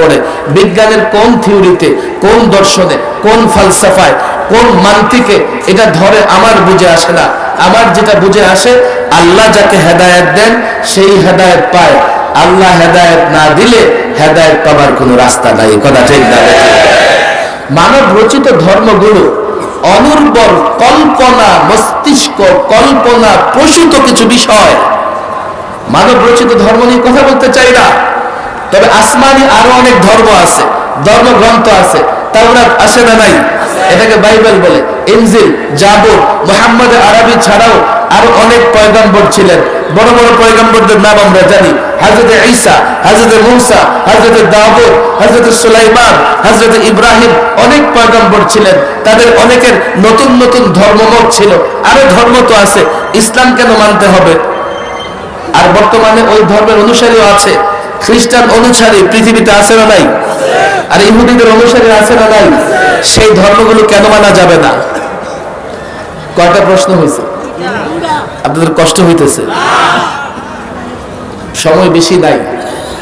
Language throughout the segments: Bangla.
করে? বিজ্ঞানের কোন থিওরিতে, কোন দর্শনে, কোন ফালসাফায়, কোন মান্তিকে এটা ধরে আমার বুঝে আসে না। আমার যেটা বুঝে আসে, আল্লাহ যাকে হেদায়েত দেন, সেই হেদায়েত পায়। আল্লাহ হেদায়েত না দিলে হেদায়েত পাবার কোনো রাস্তা নাই। কথা ঠিক না? মানব রচিত ধর্মগুলো অনুর্বর কল্পনা, মস্তিষ্ক, কল্পনা প্রসূত কিছু বিষয়। মানব রচিত ধর্ম নিয়ে কথা বলতে চাই না। তবে আসমানি আরও অনেক ধর্ম আছে, ধর্মগ্রন্থ আছে, তাওরাত আছে না নাই? এটাকে বাইবেল বলে। ইনজিল, জাবুর, মোহাম্মদ আরবি ছাড়াও আরও অনেক পয়গম্বর ছিলেন। বড় বড় পয়গম্বরদের নাম আমরা জানি। হযরত ঈসা, হযরত মূসা, হযরত দাউদ, হযরত সুলাইমান, হযরত ইব্রাহিম অনেক পয়গম্বর ছিলেন। তাদের অনেকের নতুন নতুন ধর্মমত ছিল। আরও ধর্ম তো আছে। ইসলাম কেন মানতে হবে? আর বর্তমানে ওই ধর্মের অনুসারীও আছে। খ্রিস্টান অনুসারী পৃথিবীতে আছে না নাই? আর ইহুদিদের অনুসারী আছে না নাই? সেই ধর্মগুলো কেন মানা যাবে না? কয়টা প্রশ্ন হয়েছে? আপনাদের কষ্ট হইতেছে। সময় বেশি নাই।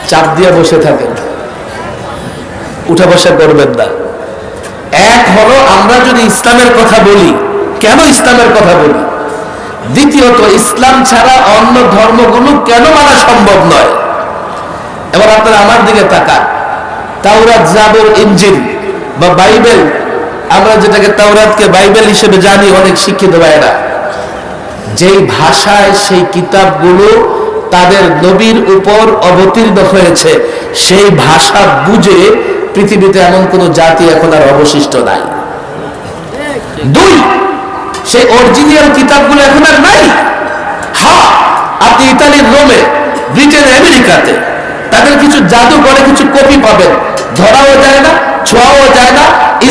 চাপ দিয়ে বসে থাকেন। উঠা বসা করবেন না। এক হলো, আমরা যদি ইসলামের কথা বলি, কেন ইসলামের কথা বলি? দ্বিতীয়ত, ইসলাম ছাড়া অন্য ধর্মগুলো কেন মানা সম্ভব নয়? এবার আপনারা আমার দিকে তাকান। তাওরাত জাবর ইঞ্জিল বা বাইবেল, আমরা যেটাকে তাওরাতকে বাইবেল হিসেবে জানি, অনেক শিক্ষিত ভাইয়েরা। যেই ভাষায় সেই কিতাবগুলো তাদের নবীর উপর অবতীর্ণ হয়েছে, সেই ভাষা বুঝে পৃথিবীতে এমন কোন জাতি এখন আর অবশিষ্ট নাই। দুই, সেই অরিজিনাল কিতাবগুলো এখন আর নাই। হ্যাঁ আপনি ইতালির রোমে, ব্রিটেন, আমেরিকাতে। তাদের কিছু জাদু করে কিছু কপি পাবেন ধরাও যায় না, ছোঁয়াও যায় না,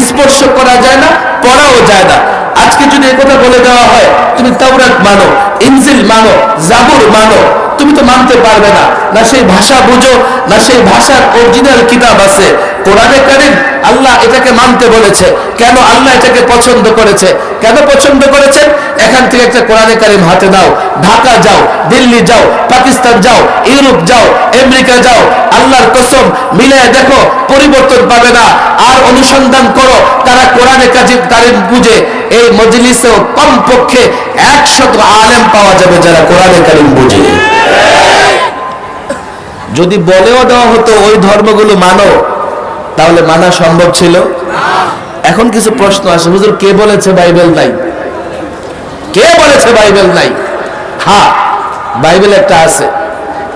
স্পর্শ করা যায় না, পড়াও যায় না। আজকে যদি কথা বলে দেওয়া হয়, তুমি তাওরাত মানো, ইনজিল মানো, জাবুর মানো তুমি তো মানতে পারবে না। না সেই ভাষা বুঝো, না সেই ভাষার অরিজিনাল কিতাব আছে। কোরআনে কারিম আল্লাহ এটাকে মানতে বলেছে। কেন আল্লাহ এটাকে পছন্দ করেছে? কেন পছন্দ করেছেন? এখান থেকে একটা কোরআনে কারিম হাতে দাও ঢাকা যাও, দিল্লি যাও, পাকিস্তান যাও, ইউরোপ যাও, আমেরিকা যাও, আল্লাহর কসম মিলে দেখো, পরিবর্তন পাবে না। আর অনুসন্ধান করো, তারা কোরআনে কাজিম কারিম বুঝে। এই মজলিসেও কমপক্ষে একশত আলেম পাওয়া যাবে যারা কোরআনে কারিম বুঝে। যদি বলেও দেওয়া হতো ওই ধর্মগুলো মানো, তাহলে মানা সম্ভব ছিল? এখন কিছু প্রশ্ন আসে। হুজুর, কে বলেছে বাইবেল নাই? কে বলেছে বাইবেল নাই? হ্যাঁ বাইবেল একটা আছে।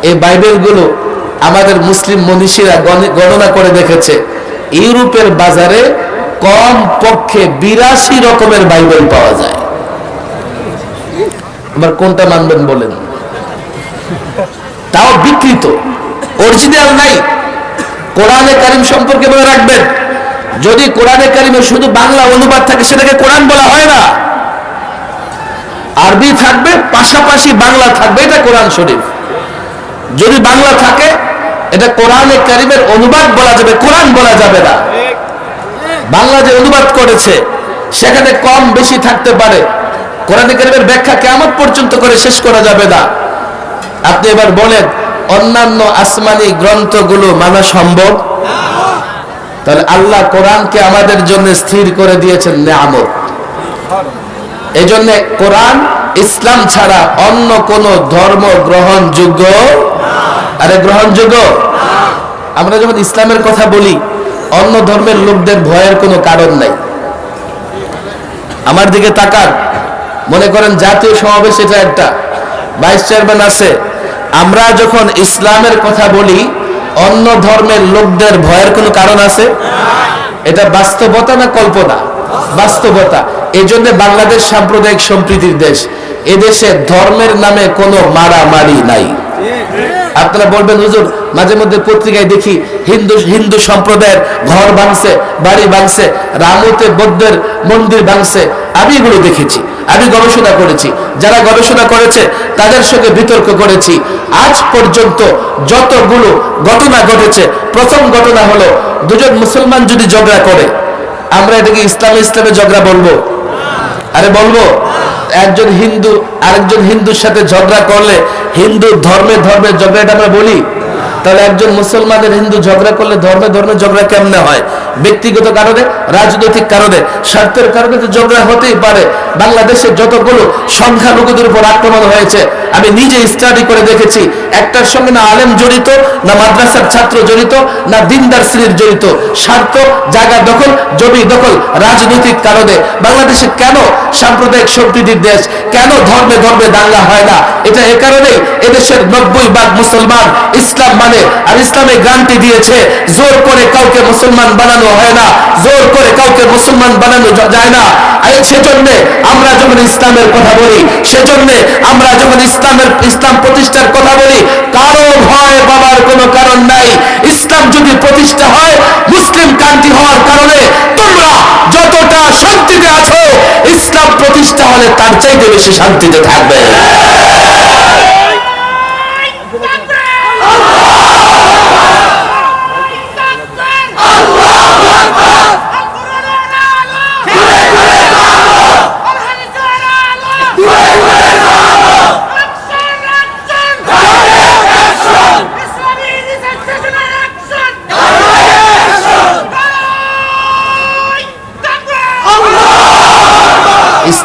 এই বাইবেলগুলো আমাদের মুসলিম মনীষীরা গণ- গণনা করে দেখেছে। ইউরোপের বাজারে কম পক্ষে বিরাশি রকমের বাইবেল পাওয়া যায়। এবার কোনটা মানবেন বলেন? তাও বিকৃত। অরিজিনাল নাই। কোরআনে কারিম সম্পর্কে মনে রাখবেন, যদি কোরআনে কারিমে শুধু বাংলা অনুবাদ থাকে, সেটাকে কোরআন বলা হয় না। আরবি থাকবে, পাশাপাশি বাংলা থাকবে, এটা কোরআন শরীফ। যদি বাংলা থাকে, এটা কোরআনে কারিমের অনুবাদ বলা যাবে, কোরআন বলা যাবে না। বাংলা যে অনুবাদ করেছে, সেখানে কম বেশি থাকতে পারে। কোরআনে কারিমের ব্যাখ্যা কেমন পর্যন্ত করে শেষ করা যাবে না। আপনি এবার বলেন অন্যান্য আসমানি গ্রন্থগুলো মানা সম্ভব? তাহলে আল্লাহ কোরআনকে আমাদের জন্য স্থির করে দিয়েছেন নেয়ামত। এই জন্য কোরআন ইসলাম ছাড়া অন্য কোন ধর্ম গ্রহণযোগ্য? আরে গ্রহণযোগ্য? আমরা যখন ইসলামের কথা বলি, অন্য ধর্মের লোকদের ভয়ের কোনো কারণ নাই। আমার দিকে তাকান। মনে করেন জাতীয় সমাবেশ এটা একটা। ভাইস চেয়ারম্যান আছে আমরা যখন ইসলামের কথা বলি, অন্য ধর্মের লোকদের ভয়ের কোনো কারণ আছে? এটা বাস্তবতা না কল্পনা? বাস্তবতা। এই জন্য বাংলাদেশ সাম্প্রদায়িক সম্প্রীতির দেশ। এদেশে ধর্মের নামে কোনো মারামারি নাই। আপনারা বলবেন, হুজুর, মাঝে মধ্যে পত্রিকায় দেখি হিন্দু হিন্দু সম্প্রদায়ের ঘর ভাঙছে, বাড়ি ভাঙছে, রামতে বৌদ্ধের মন্দির ভাঙছে। আমি এগুলো দেখেছি। আমি গবেষণা করেছি। যারা গবেষণা করেছে, তাদের সঙ্গে বিতর্ক করেছি। আজ পর্যন্ত যতগুলো ঘটনা ঘটেছে, প্রথম ঘটনা হলো, দুজন মুসলমান যদি ঝগড়া করে, আমরা এটাকে ইসলামে ইসলামে ঝগড়া বলব? আরে বলব? একজন হিন্দু, আরেকজন হিন্দুর সাথে ঝগড়া করলে, হিন্দু ধর্মে ধর্মের ঝগড়াটা আমরা বলি। তাহলে একজন মুসলমানের হিন্দু ঝগড়া করলে ধর্মে ধর্মে ঝগড়া কেমনে হয়? ব্যক্তিগত কারণে, রাজনৈতিক কারণে, স্বার্থের কারণে তো ঝগড়া হতেই পারে। বাংলাদেশে যতগুলো সংখ্যালঘুদের উপর আক্রমণ হয়েছে, আমি নিজে স্টাডি করে দেখেছি, একটার সঙ্গে না আলেম জড়িত, না মাদ্রাসার ছাত্র জড়িত, না দিনদার শ্রেণির জড়িত। স্বার্থ, জায়গা দখল, জমি দখল, রাজনৈতিক কারণে। বাংলাদেশে কেন সাম্প্রদায়িক সম্প্রীতির দেশ, কেন ধর্মে ধর্মে দাঙ্গা হয় না? এটা এ কারণেই এদেশের নব্বই ভাগ মুসলমান ইসলাম মানে আর ইসলামে গ্রান্টি দিয়েছে, জোর করে কাউকে মুসলমান বানানো হয় না। জোর করে কাউকে মুসলমান বানানো যায় না। সেজন্য আমরা যখন ইসলামের কথা বলি, সেজন্য আমরা যখন ইসলামের ইসলাম প্রতিষ্ঠার কথা বলি, কারও ভয় পাবার কোনো কারণ নাই। ইসলাম যদি প্রতিষ্ঠা হয়, মুসলিম কান্ট্রি হওয়ার কারণে তোমরা যতটা শান্তিতে আছো, ইসলাম প্রতিষ্ঠা হলে তার চাইতে বেশি শান্তিতে থাকবে।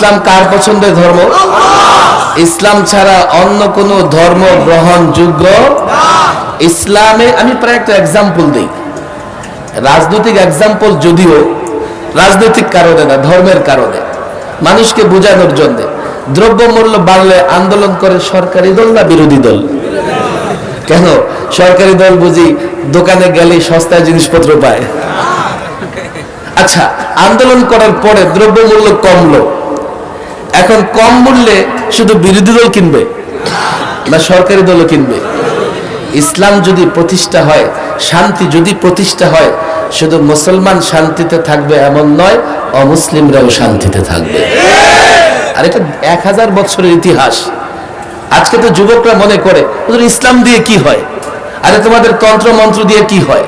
ইসলাম কার পছন্দের ধর্ম? ইসলাম ছাড়া অন্য কোনো ধর্ম গ্রহণযোগ্য? ইসলামে, আমি প্রায় একটা এক্সাম্পল দিই। রাজনৈতিক এক্সাম্পল যদিও, রাজনৈতিক কারণে না, ধর্মের কারণে। মানুষকে বোঝানোর জন্য। দ্রব্যমূল্য বাড়লে আন্দোলন করে সরকারি দল না বিরোধী দল? কেন? সরকারি দল বুঝি দোকানে গেলে সস্তায় জিনিসপত্র পায়। আচ্ছা আন্দোলন করার পরে দ্রব্যমূল্য কমলো। এখন কম মূল্যে শুধু বিরোধী দল কিনবে না সরকারি দলও কিনবে। ইসলাম যদি প্রতিষ্ঠা হয় শান্তি যদি প্রতিষ্ঠা হয় শুধু মুসলমান শান্তিতে থাকবে এমন নয় অমুসলিমরাও শান্তিতে থাকবে। আর এটা এক হাজার বছরের ইতিহাস। আজকে তো যুবকরা মনে করে "হুজুর, ইসলাম দিয়ে কি হয়? আরে তোমাদের তন্ত্র মন্ত্র দিয়ে কি হয়?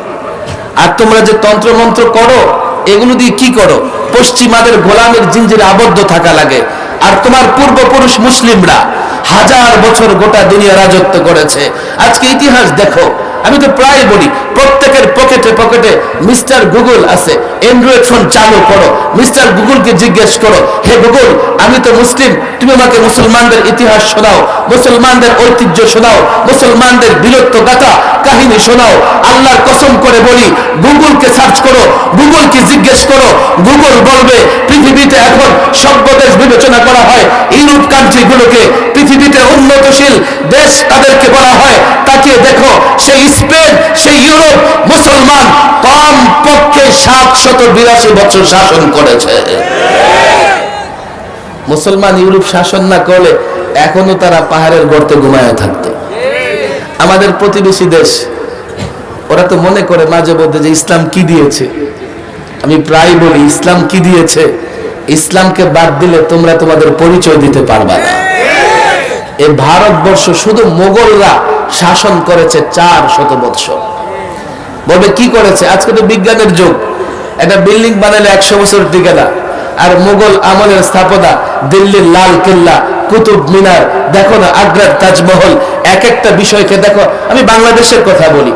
আর তোমরা যে তন্ত্র মন্ত্র করো এগুলো দিয়ে কি করো? পশ্চিমাদের গোলামের জিঞ্জিরে আবদ্ধ থাকা লাগে। আর তোমার পূর্বপুরুষ মুসলিমরা হাজার বছর গোটা দুনিয়া রাজত্ব করেছে। আজকে ইতিহাস দেখো। আমি তো প্রায় বলি, প্রত্যেকের পকেটে পকেটে মিস্টার গুগল আছে। অ্যান্ড্রয়েড ফোন চালু করো। মিস্টার গুগলকে জিজ্ঞেস করো, হে গুগল, আমি তো মুসলিম, তুমি আমাকে মুসলমানদের ইতিহাস শোনাও, মুসলমানদের ঐতিহ্য শোনাও, মুসলমানদের বীরত্ব গাথা, কাহিনী শোনাও, আল্লাহর কসম করে বলি, গুগলকে সার্চ করো, গুগলকে জিজ্ঞেস করো, গুগল বলবে, পৃথিবীতে এখন সভ্য দেশ বিবেচনা করা হয়, ইউরোপ কান্ট্রিগুলোকে পৃথিবীতে উন্নতশীল দেশ তাদেরকে বলা হয় তাকিয়ে দেখো, সেই স্পেন, সেই ইউরোপ, মুসলমান কম পক্ষে সাত শত বিরাশি বছর শাসন করেছে। মুসলমান ইউরোপ শাসন না করলে এখনও তারা পাহাড়ের গর্তে ঘুমায় থাকতো। আমাদের প্রতিবেশী দেশ, ওরা তো মনে করে মাঝে মধ্যে যে ইসলাম কি দিয়েছে? আমি প্রায় বলি, ইসলাম কি দিয়েছে? ইসলামকে বাদ দিলে তোমরা তোমাদের পরিচয় দিতে পারবা না। এ ভারতবর্ষ শুধু মোগলরা শাসন করেছে চার শত বৎসর। বলবে, কি করেছে? আজকে তো বিজ্ঞানের যুগ। একটা বিল্ডিং বানালে একশো বছর টিকে না আর মুঘল আমলের স্থাপনা দিল্লির লাল কেল্লা, কুতুব মিনার, দেখো না, আগ্রার তাজমহল এক একটা বিষয়কে দেখো, আমি বাংলাদেশের কথা বলি।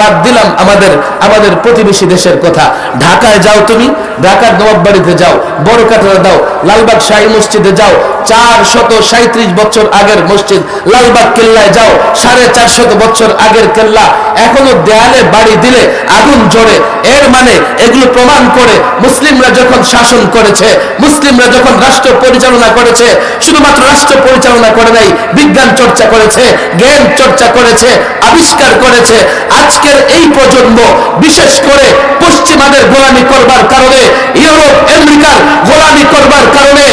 বাদ দিলাম আমাদের আমাদের প্রতিবেশী দেশের কথা। ঢাকায় যাও তুমি ঢাকার নবাব বাড়িতে যাও বড় কাটারা দাও, লালবাগ শাহী মসজিদে যাও চার শত সাঁত্রিশ বছর আগের মসজিদ, লালবাগ কেল্লায় যাও, সাড়ে চার শত বছর আগের কেল্লা। এখনও দেয়ালে বাড়ি দিলে আগুন জ্বরে। এর মানে এগুলো প্রমাণ করে মুসলিমরা যখন শাসন করেছে, মুসলিমরা যখন রাষ্ট্র পরিচালনা করেছে, শুধুমাত্র রাষ্ট্র পরিচালনা করে নাই, বিজ্ঞান চর্চা করেছে, জ্ঞান চর্চা করেছে, আবিষ্কার করেছে। আজকের এই প্রজন্ম, বিশেষ করে পশ্চিমাদের গোলামি করবার কারণে ইউরোপ, আমেরিকার গোলামি করবার কারণে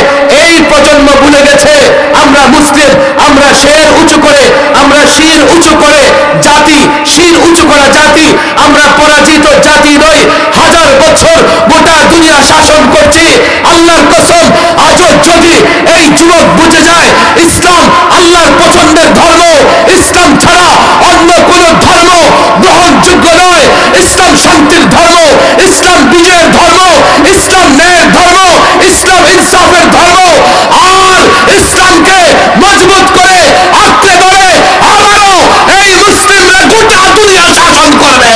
এই প্রজন্ম ভুলে গেছে। আমরা মুসলিম, আমরা শের উঁচু করে, আমরা শির উঁচু করে জাতি, শির উঁচু করা জাতি, আমরা পরাজিত জাতি নই। হাজার বছর গোটা দুনিয়া শাসন করছি। আল্লাহর কসম, আজও যদি এই যুবক বুঝে যায়, ইসলাম আল্লাহর পছন্দের ধর্ম, ইসলাম ছাড়া অন্য কোন ধর্ম গ্রহণযোগ্য নয়। ইসলাম শান্তির ধর্ম, ইসলাম বিজয়ের ইসলাম ন্যায়ের ধর্ম, ইসলাম ইনসাফের ধর্ম, আর ইসলামকে মজবুত করে আঁকড়ে ধরে আবারও এই মুসলিমরা গোটা দুনিয়া শাসন করবে।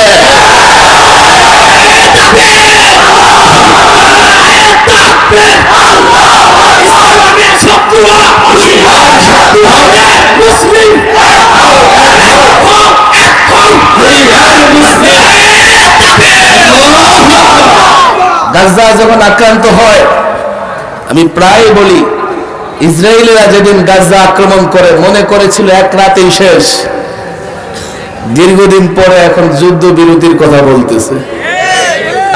মুসলিম গাজা যখন আক্রান্ত হয়, আমি প্রায় বলি, ইসরায়েলিরা যেদিন গাজা আক্রমণ করে, মনে করেছিল এক রাতেই শেষ। দীর্ঘদিন পরে এখন যুদ্ধ বিরতির কথা বলতেছে।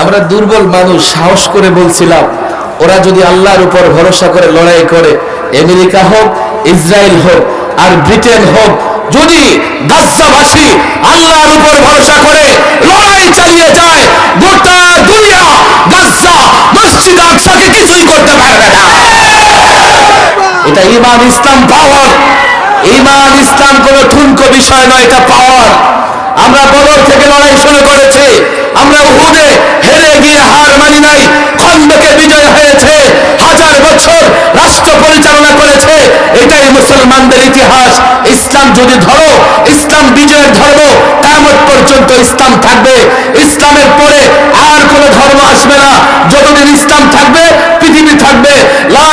আমরা দুর্বল মানুষ, সাহস করে বলছিলাম, ওরা যদি আল্লাহর উপর ভরসা করে লড়াই করে, আমেরিকা হোক, ইসরায়েল হোক, আর ব্রিটেন হোক যদি গাজাবাসী আল্লাহর উপর ভরসা করে লড়াই চালিয়ে যায়, গোটা দুনিয়া দাসা মসজিদ আকসাকে কিছুই করতে পারে না। এটা ইমান, ইসলাম পাওয়ার ইমান, ইসলাম কোনো ঠুনকো বিষয় নয়, এটা পাওয়ার আমরা বদর থেকে লড়াই শুরু করেছি। আমরা উহুদে হেরে গিয়ে হার মানি নাই। খন্দকে বিজয় হয়েছে। হাজার বছর রাষ্ট্র পরিচালনা করেছে। এটাই মুসলমানদের ইতিহাস। ইসলাম যদি ধরো, ইসলাম বিজয়ের ধর্ম কামত পর্যন্ত ইসলাম থাকবে। ইসলামের পরে আর কোনো ধর্ম আসবে না। যতদিন ইসলাম থাকবে, পৃথিবী থাকবে। লা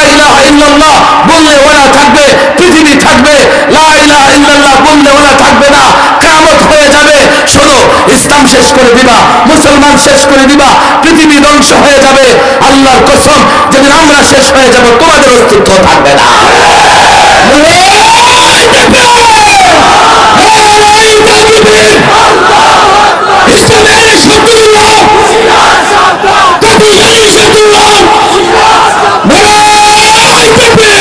বললে ওরা থাকবে, পৃথিবী থাকবে। লা বললে ওরা থাকবে না। হয়ে যাবে শোনো ইসলাম শেষ করে দিবা মুসলমান শেষ করে দিবা পৃথিবী ধ্বংস হয়ে যাবে আল্লাহর কসম যেদিন আমরা শেষ হয়ে যাব তোমাদের অস্তিত্ব থাকবে না ইসলামের শত্রুরা কাদিয়ানি শত্রুরা নারায় তাকবীর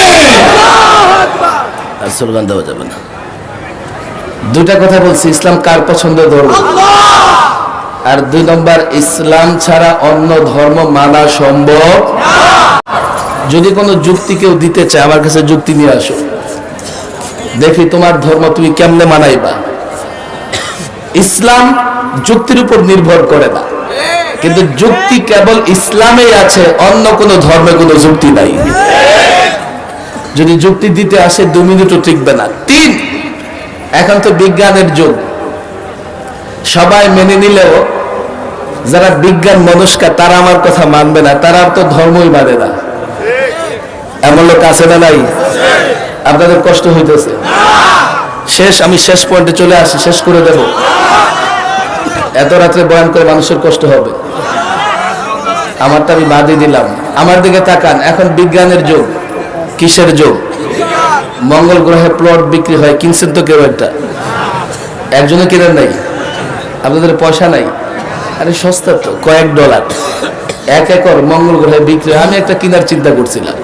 আর স্লোগান দেওয়া যাবে না দুটা কথা বলছি ইসলাম কার পছন্দ? ধর্ম। আর দুই নম্বর ইসলাম ছাড়া অন্য ধর্ম মানা সম্ভব? যদি কোনো যুক্তি কেউ দিতে চায় আমার কাছে যুক্তি নিয়ে আসো। দেখি তোমার ধর্ম তুমি কেমনে মানাইবা। ইসলাম যুক্তির উপর নির্ভর করে না। কিন্তু যুক্তি কেবল ইসলামেই আছে অন্য কোনো ধর্মে কোনো যুক্তি নাই। যদি যুক্তি দিতে আসে দু মিনিটও টিকবে না। তিন! এখন তো বিজ্ঞানের যুগ। সবাই মেনে নিলেও যারা বিজ্ঞান মনস্কার তারা আমার কথা মানবে না, তারা তো ধর্মই মানে না। এমন লোক আছে না নাই? আপনাদের কষ্ট হইতেছে। শেষ, আমি শেষ পয়েন্টে চলে আসি, শেষ করে দেব। এত রাত্রে বয়ান করে মানুষের কষ্ট হবে। আমারটা আমি বাদই দিলাম। আমার দিকে তাকান, এখন বিজ্ঞানের যুগ, কিসের যুগ? মঙ্গল গ্রহে প্লট বিক্রি হয়, কিনছেন তো কেউ একটা। একজনে কেনেন নাই, আপনাদের পয়সা নাই। আরে সস্তা তো, কয়েক ডলার। এক একর মঙ্গল গ্রহে বিক্রি। আমি একটা কেনার চিন্তা করছিলাম।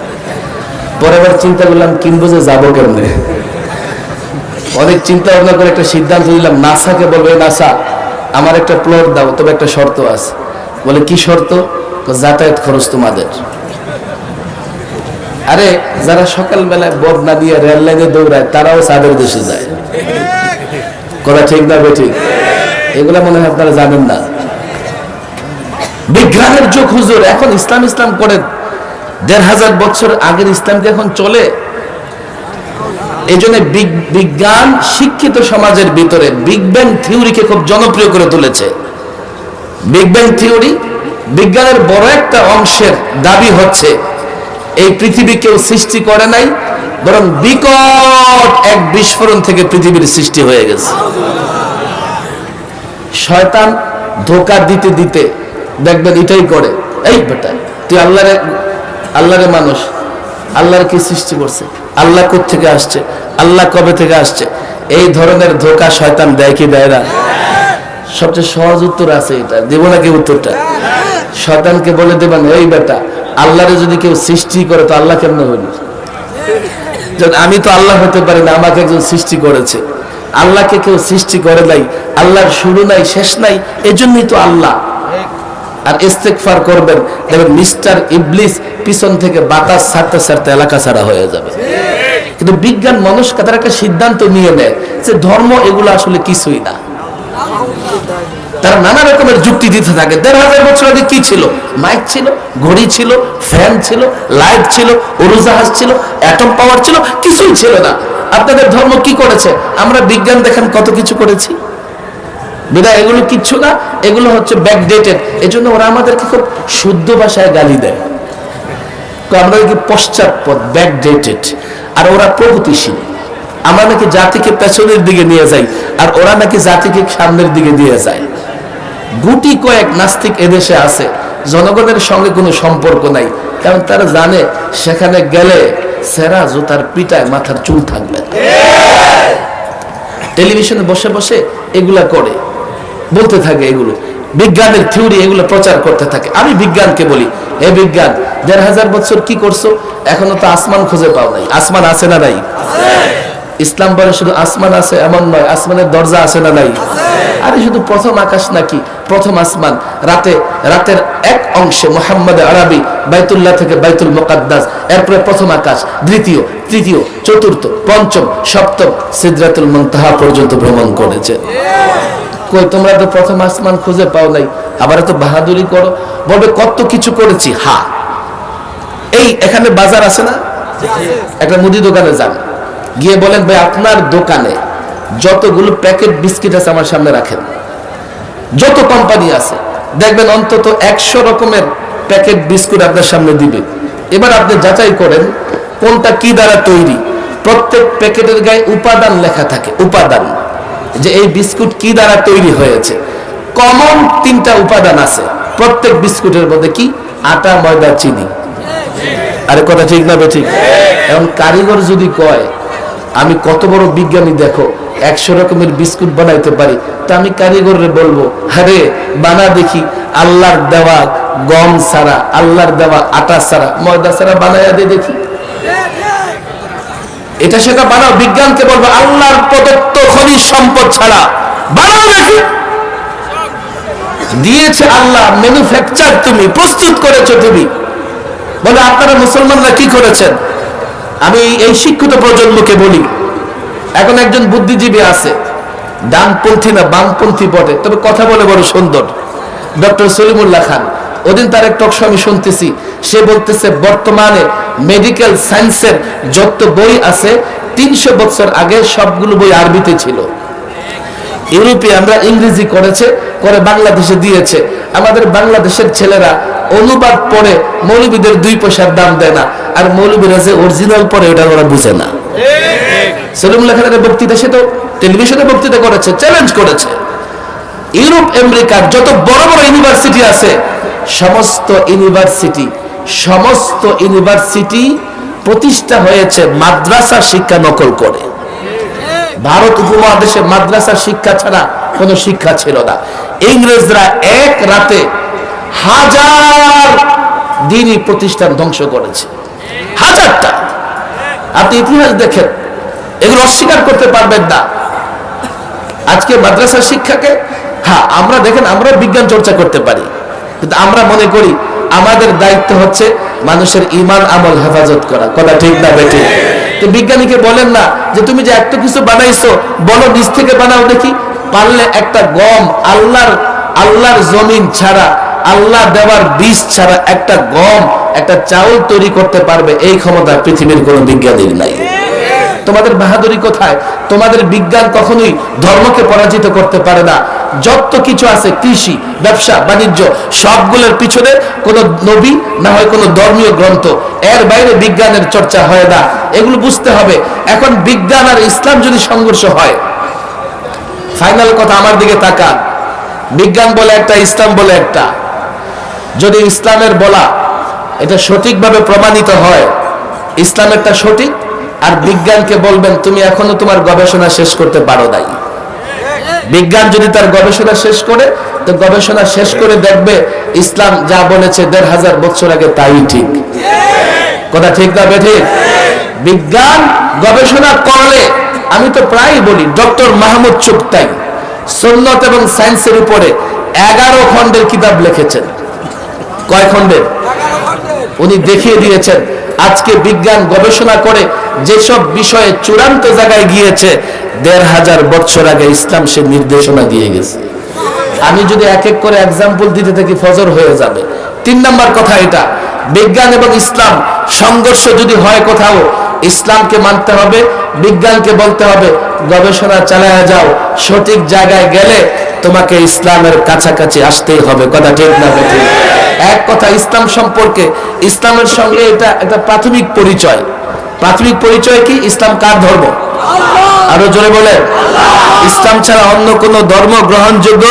পরে আবার চিন্তা করলাম, কিনবো যে যাব কেমনে? অনেক চিন্তা ভাবনা করে একটা সিদ্ধান্ত নিলাম নাসাকে বলবে নাসা, আমার একটা প্লট দাও, তবে একটা শর্ত আছে। বলে, কি শর্ত? যাতায়াত খরচ তোমাদের। আরে, যারা সকালবেলায় বদনা দিয়ে রেল লাইনে দৌড়ায়, তারাও চাঁদের দেশে যায়। কথা ঠিক না ঠিক? এগুলা মনে হয় আপনারা জানেন না। বিজ্ঞানের যুগ হুজুর, এখন ইসলাম ইসলাম করে দেড় হাজার বছর আগের ইসলামকে এখন চলে? এই জন্য বিজ্ঞান শিক্ষিত সমাজের ভিতরে বিগ ব্যাং থিওরিকে খুব জনপ্রিয় করে তুলেছে। বিগ ব্যাং থিওরি বিজ্ঞানের বড় একটা অংশের দাবি হচ্ছে এই পৃথিবী কেউ সৃষ্টি করে নাই, বরং বিকট এক বিস্ফোরণ থেকে পৃথিবীর সৃষ্টি হয়ে গেছে। শয়তান ধোকা দিতে দিতে, দেখবেন এটাই করে, এই বেটা, তুই আল্লাহরে আল্লাহরে মানুষ, আল্লাহর কি সৃষ্টি করছে? আল্লাহ থেকে আসছে? আল্লাহ কবে থেকে আসছে? এই ধরনের ধোকা শয়তান দেয় কি দেয় না? সবচেয়ে সহজ উত্তর আছে এটা। দেব নাকি উত্তরটা? শয়তানকে বলে দেবেন, এই বেটা আল্লাহরে যদি কেউ সৃষ্টি করে, তো আল্লাহ কেমন হইল আমি তো আল্লাহ হতে পারি না, আমাকে একজন সৃষ্টি করেছে। আল্লাহকে কেউ সৃষ্টি করে নাই, আল্লাহর শুরু নাই, শেষ নাই, এজন্যই তো আল্লাহ। আর ইস্তেকফার করবেন, দেখবেন মিস্টার ইবলিস পিছন থেকে বাতাস ছাড়তে ছাড়তে এলাকা ছাড়া হয়ে যাবে। কিন্তু বিজ্ঞান মনস্ক তারা একটা সিদ্ধান্ত নিয়ে নেয় যে ধর্ম এগুলো আসলে কিছুই না। তারা নানা রকমের যুক্তি দিতে থাকে। দেড় হাজার বছর আগে কি ছিল? মাইক ছিল, ঘড়ি ছিল, ফ্যান ছিল, লাইট ছিল, উড়োজাহাজ ছিল অ্যাটম পাওয়ার ছিল, কিছুই ছিল না। আপনাদের ধর্ম কি করেছে? আমরা বিজ্ঞান দেখেন কত কিছু করেছি। বিদায় এগুলো কিচ্ছু না, এগুলো হচ্ছে ব্যাকডেটেড এই জন্য ওরা আমাদেরকে খুব শুদ্ধ ভাষায় গালি দেয়। আমরা নাকি পশ্চাৎপদ ব্যাকডেটেড আর ওরা প্রগতিশীল। আমরা নাকি জাতিকে পেছনের দিকে নিয়ে যাই, আর ওরা নাকি জাতিকে সামনের দিকে দিয়ে যায়। গুটি কয়েক নাস্তিক এদেশে আছে। জনগণের সঙ্গে কোনো সম্পর্ক নাই। কারণ তারা জানে, সেখানে গেলে সেরা জুতার পিটায় মাথার চুল থাকবে। টেলিভিশনে বসে বসে এগুলা করে, বলতে থাকে এগুলো। বিজ্ঞানের থিওরি এগুলো প্রচার করতে থাকে। আমি বিজ্ঞানকে বলি এ বিজ্ঞান, দেড় হাজার বছর কি করছ? এখনও তো আসমান খুঁজে পাও নাই। আসমান আছে না নাই? ইসলাম বলে শুধু আসমান আছে এমন নয়, আসমানের দরজা আছে না নাই? আরে শুধু প্রথম আকাশ নাকি? প্রথম আসমান। রাতে, রাতের এক অংশে মোহাম্মদ আরবি, বাইতুল্লাহ থেকে বাইতুল মোকাদ্দাস, এরপরে প্রথম আকাশ, দ্বিতীয়, তৃতীয়, চতুর্থ, পঞ্চম, সপ্তম, সিদ্রাতুল মুনতাহা পর্যন্ত ভ্রমণ করেছে। কই, তোমরা তো প্রথম আসমান খুঁজে পাও নাই। আবার তো বাহাদুরি করো। বলবে, কত কিছু করেছি? হা। এই, এখানে বাজার আছে না? একটা মুদি দোকানে যান। গিয়ে বলেন, ভাই, আপনার দোকানে যতগুলো প্যাকেট বিস্কিট আছে আমার সামনে রাখেন। যত কোম্পানি আছে, দেখবেন অন্তত একশো রকমের প্যাকেট বিস্কুট আপনার সামনে দিবে। এবার আপনি যাচাই করেন, কোনটা কি দ্বারা তৈরি। প্রত্যেক প্যাকেটের গায়ে উপাদান লেখা থাকে, উপাদান। যে এই বিস্কুট কি দ্বারা তৈরি হয়েছে। কমন তিনটা উপাদান আছে। প্রত্যেক বিস্কুটের মধ্যে কি? আটা, ময়দা, চিনি। আরে কথা ঠিক না ঠিক? এখন কারিগর যদি কয় আমি কত বড় বিজ্ঞানী, দেখো, একশো রকমের বিস্কুট বানাইতে পারি। তা আমি কারিগরে বলব, আরে, বানা দেখি, আল্লাহর দেওয়া গম ছাড়া, আল্লাহর দেওয়া আটা ছাড়া, ময়দা ছাড়া বানাইয়া দিয়ে দেখি। এটা সেটা বানাও, বিজ্ঞানকে বলব, আল্লাহর প্রদত্ত খনিজ সম্পদ ছাড়া বানাও দেখি। দিয়েছে আল্লাহ ম্যানুফ্যাকচার তুমি, প্রস্তুত করেছ তুমি। বলে, আপনারা মুসলমানরা কি করেছেন? আমি এই শিক্ষিত প্রজন্মকে বলি, এখন একজন বুদ্ধিজীবী আছে, ডানপন্থী না বামপন্থী বটে, তবে কথা বলে বড় সুন্দর, ডক্টর সলিমুল্লাহ খান। ওদিন তার এক টকশো আমি শুনতেছি, সে বলতেছে, বর্তমানে মেডিকেল সায়েন্সের যত বই আছে, তিনশো বছর আগে সবগুলো বই আরবিতে ছিল। ইউরোপে আমরা ইংরেজি করেছে করে বাংলাদেশে দিয়েছে। আমাদের বাংলাদেশের ছেলেরা অনুবাদ পড়ে মৌলবীদের দুই পয়সার দাম দেয় না। আর মৌলবীরা যে অরিজিনাল পড়ে ওটা ওরা বুঝে না। বক্তৃতা, সে তো টেলিভিশনে বক্তৃতা করেছে চ্যালেঞ্জ করেছে। ইউরোপ, আমেরিকার যত বড় বড় ইউনিভার্সিটি আছে, সমস্ত ইউনিভার্সিটি সমস্ত ইউনিভার্সিটি প্রতিষ্ঠা হয়েছে মাদ্রাসা শিক্ষা নকল করে। ভারত উপমহাদেশে মাদ্রাসা শিক্ষা ছাড়া কোনো শিক্ষা ছিল না। ইংরেজরা এক রাতে হাজার দিনই প্রতিষ্ঠান ধ্বংস করেছে। হাজারটা। আপনি ইতিহাস দেখেন, এগুলো অস্বীকার করতে পারবেন না। আজকে মাদ্রাসা শিক্ষাকে হ্যাঁ আমরা দেখেন আমরা বিজ্ঞান চর্চা করতে পারি। কিন্তু আমরা মনে করি, আমাদের দায়িত্ব হচ্ছে মানুষের ইমান আমল হেফাজত করা। কথা ঠিক না বেঠিক তো বিজ্ঞানীকে বলেন না যে, তুমি যে এত কিছু বানাইছো, বলো নিজ থেকে বানাও দেখি। পারলে একটা গম আল্লাহর আল্লাহর জমিন ছাড়া আল্লাহ দেওয়ার বীজ ছাড়া একটা গম, একটা চাউল তৈরি করতে পারবে এই ক্ষমতা পৃথিবীর কোনো বিজ্ঞানীর নাই। তোমাদের বাহাদুরি কোথায়? তোমাদের বিজ্ঞান কখনোই ধর্মকে পরাজিত করতে পারে না। যত কিছু আছে, কৃষি, ব্যবসা, বাণিজ্য, সবগুলোর পিছনে কোনো নবী না হয় কোনো ধর্মীয় গ্রন্থ। এর বাইরে বিজ্ঞানের চর্চা হয় না। এগুলো বুঝতে হবে। এখন বিজ্ঞান আর ইসলাম যদি সংঘর্ষ হয়, ফাইনাল কথা আমার দিকে তাকান। বিজ্ঞান বলে একটা, ইসলাম বলে একটা। যদি ইসলামের বলা এটা সঠিকভাবে প্রমাণিত হয়, ইসলামেরটা সঠিক, আর বিজ্ঞানকে বলবেন, তুমি এখনও তোমার গবেষণা শেষ করতে পারো নাই। বিজ্ঞান যদি তার গবেষণা শেষ করে, তো গবেষণা শেষ করে দেখবে, ইসলাম যা বলেছে দেড় হাজার বছর আগে তাই ঠিক। কথা ঠিক না বেঠিক বিজ্ঞান গবেষণা করলে, আমি তো প্রায় বলি, ডক্টর মাহমুদ চুক্তাই সন্ন্যত এবং সায়েন্সের উপরে এগারো খণ্ডের কিতাব লিখেছেন। কয় খণ্ডের? উনি দেখিয়ে দিয়েছেন, আজকে বিজ্ঞান গবেষণা করে যেসব বিষয়ে চূড়ান্ত জায়গায় গিয়েছে, দেড় হাজার বছর আগে ইসলাম সে নির্দেশনা দিয়ে গেছে। আমি যদি এক এক করে এক্সাম্পল দিতে থাকি, ফজর হয়ে যাবে। তিন নম্বর কথা এটা, বিজ্ঞান এবং ইসলাম সংঘর্ষ যদি হয় কোথাও, ইসলামকে মানতে হবে, বিজ্ঞানকে বলতে হবে গবেষণা চালায় যাও, সঠিক জায়গায় গেলে তোমাকে ইসলামের কাছাকাছি আসতেই হবে। কথা ঠিক না ঠিক এক কথা, ইসলাম সম্পর্কে, ইসলামের সঙ্গে এটা একটা প্রাথমিক পরিচয়। প্রাথমিক পরিচয় কি? ইসলাম কার ধর্ম? আরও জোরে বলে। ইসলাম ছাড়া অন্য কোন ধর্ম গ্রহণযোগ্য?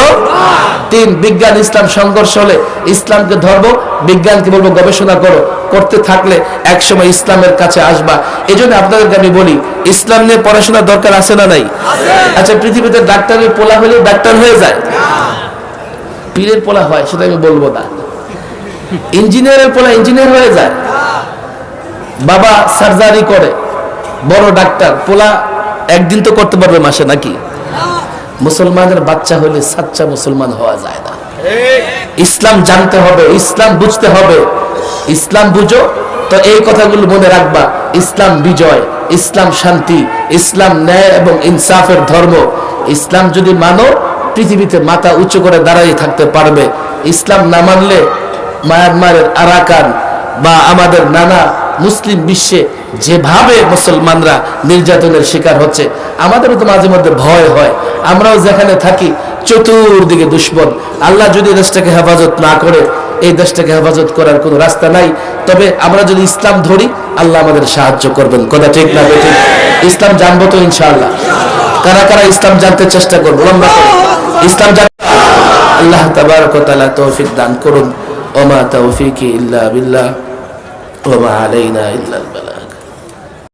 তিন বিজ্ঞান ইসলাম সংঘর্ষ হলে ইসলামকে ধর্ম বিজ্ঞানকে বলব গবেষণা করো। করতে থাকলে একসময় ইসলামের কাছে আসবা। এই জন্য আপনাদেরকে আমি বলি ইসলাম নিয়ে পড়াশোনার দরকার আছে না নাই? আচ্ছা পৃথিবীতে ডাক্তারের পোলা হলে ডাক্তার হয়ে যায়। পীরের পোলা হয় সেটা আমি বলব না। ইঞ্জিনিয়ারের পোলা ইঞ্জিনিয়ার হয়ে যায়। বাবা সার্জারি করে। বড় ডাক্তার, পোলা একদিন তো করতে পারবে মাসে নাকি? মুসলমানের বাচ্চা হলে সাচ্চা মুসলমান হওয়া যায় না। ইসলাম জানতে হবে, ইসলাম বুঝতে হবে। ইসলাম বুঝো, তো এই কথাগুলো মনে রাখবা, ইসলাম বিজয়, ইসলাম শান্তি, ইসলাম ন্যায় এবং ইনসাফের ধর্ম। ইসলাম যদি মানো, পৃথিবীতে মাথা উঁচু করে দাঁড়িয়ে থাকতে পারবে। ইসলাম না মানলে মায়ানমারের আরাকান বা আমাদের নানা মুসলিম বিশ্বে যেভাবে মুসলমানরা নির্যাতনের শিকার হচ্ছে, আমাদেরও তো মাঝে মধ্যে ভয় হয়। আমরাও যেখানে থাকি, চতুর্দিকে দুশ্মন। আল্লাহ যদি দেশটাকে হেফাজত না করে, এই দেশটাকে হেফাজত করার কোনো রাস্তা নাই। তবে আমরা যদি ইসলাম ধরি, আল্লাহ আমাদের সাহায্য করবেন। কথা ঠিক না ঠিক ইসলাম জানব তো ইনশাআল্লাহ। কারা কারা ইসলাম জানতে চেষ্টা করব? লম্বা করে ইসলাম আল্লাহ তাবারক ওয়া তাআলা তৌফিক দান করুন। ওমা তৌফিকি ইল্লা বিল্লাহ, ওমা আলাইনা ইল্লাল বালাগ